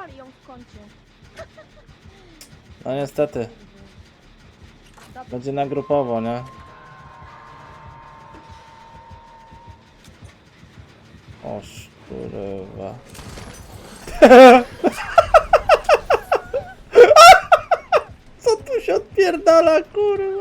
zgrupowali ją w kącie. No niestety, będzie na grupowo, nie? O kurwa. Co tu się odpierdala, kurwa?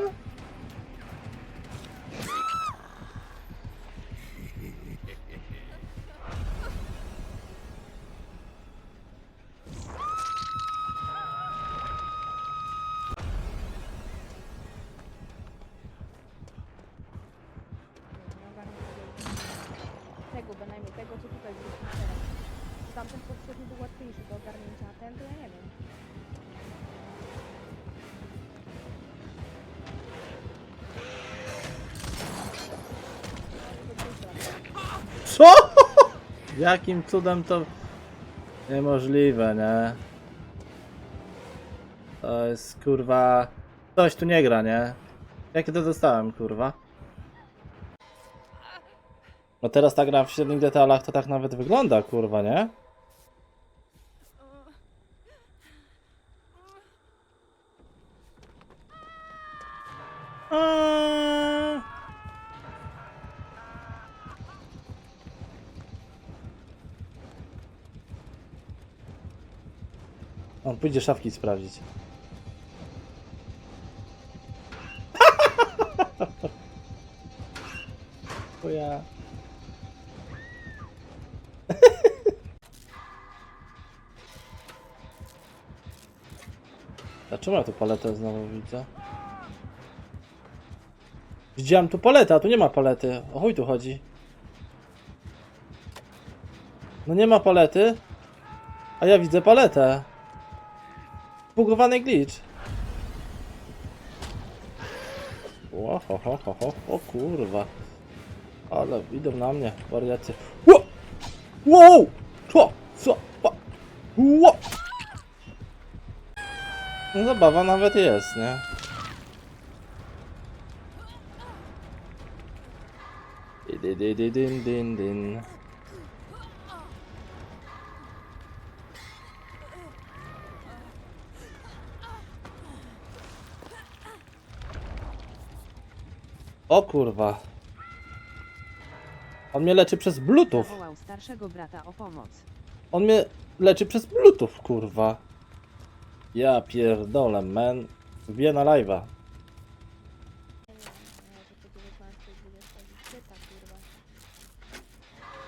Tego co tutaj zrobiliśmy teraz. Tamten poprzedni był łatwiejszy do ogarnięcia, a ten to ja nie wiem. Co? Jakim cudem to... Niemożliwe, nie? To jest, kurwa... Coś tu nie gra, nie? Jakie to dostałem, kurwa? No teraz ta gra w średnich detalach to tak nawet wygląda, kurwa, nie? On pójdzie szafki sprawdzić. To. Dlaczego ja tu paletę znowu widzę? Widziałem tu paletę, a tu nie ma palety. O chuj tu chodzi. No nie ma palety, a ja widzę paletę. Bugowany glitch. O, ho, ho, ho, ho, o kurwa. Ale idą na mnie, wariacie. Ło! Wow! Co? Co? Pa? No zabawa nawet jest, nie? Din, din, din. O kurwa. On mnie leczy przez bluetooth. Zawołał starszego brata o pomoc. On mnie leczy przez bluetooth, kurwa. Ja pierdolę, man. Wbiję na live'a. Nie, nie, nie, że to 19, 20, świeta kurwa.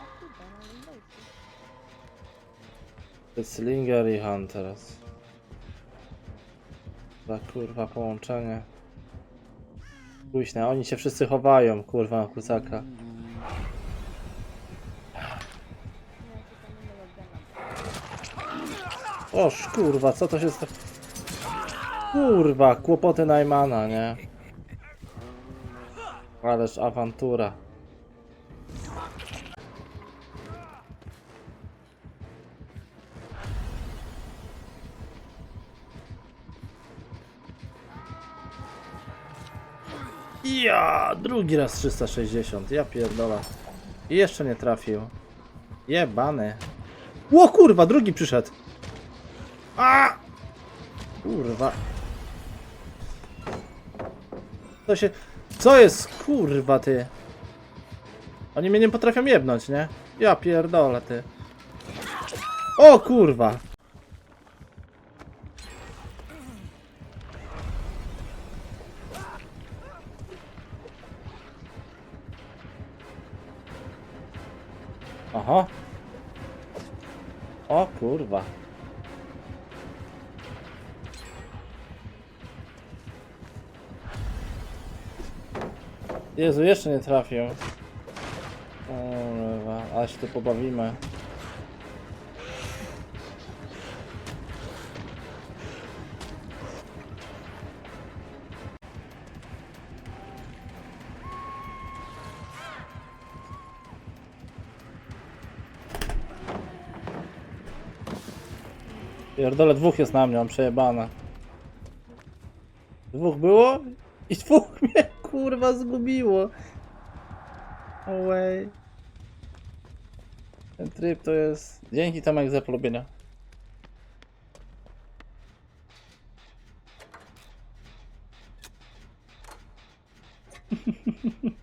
O kurwa, Windowsy. To jest Slinger i Hunters. Za kurwa połączenie. Później, oni się wszyscy chowają, kurwa, kusaka. Oż kurwa, co to się sta... Kurwa, kłopoty Najmana, nie? Ależ awantura. Ja, drugi raz 360, ja pierdolę. I jeszcze nie trafił. Jebany. Ło kurwa, drugi przyszedł. A! Kurwa. Co się... Co jest, kurwa, ty? Oni mnie nie potrafią jebnąć, nie? Ja pierdolę, ty. O, kurwa. Aha. O, kurwa. Jezu, jeszcze nie trafił. Kurwa, ale się tu pobawimy. Pierdolę, dwóch jest na mnie, mam przejebane. Dwóch było? I dwóch mnie kurwa zgubiło. No Away. Ten tryb to jest... Dzięki Tomek za polubienia.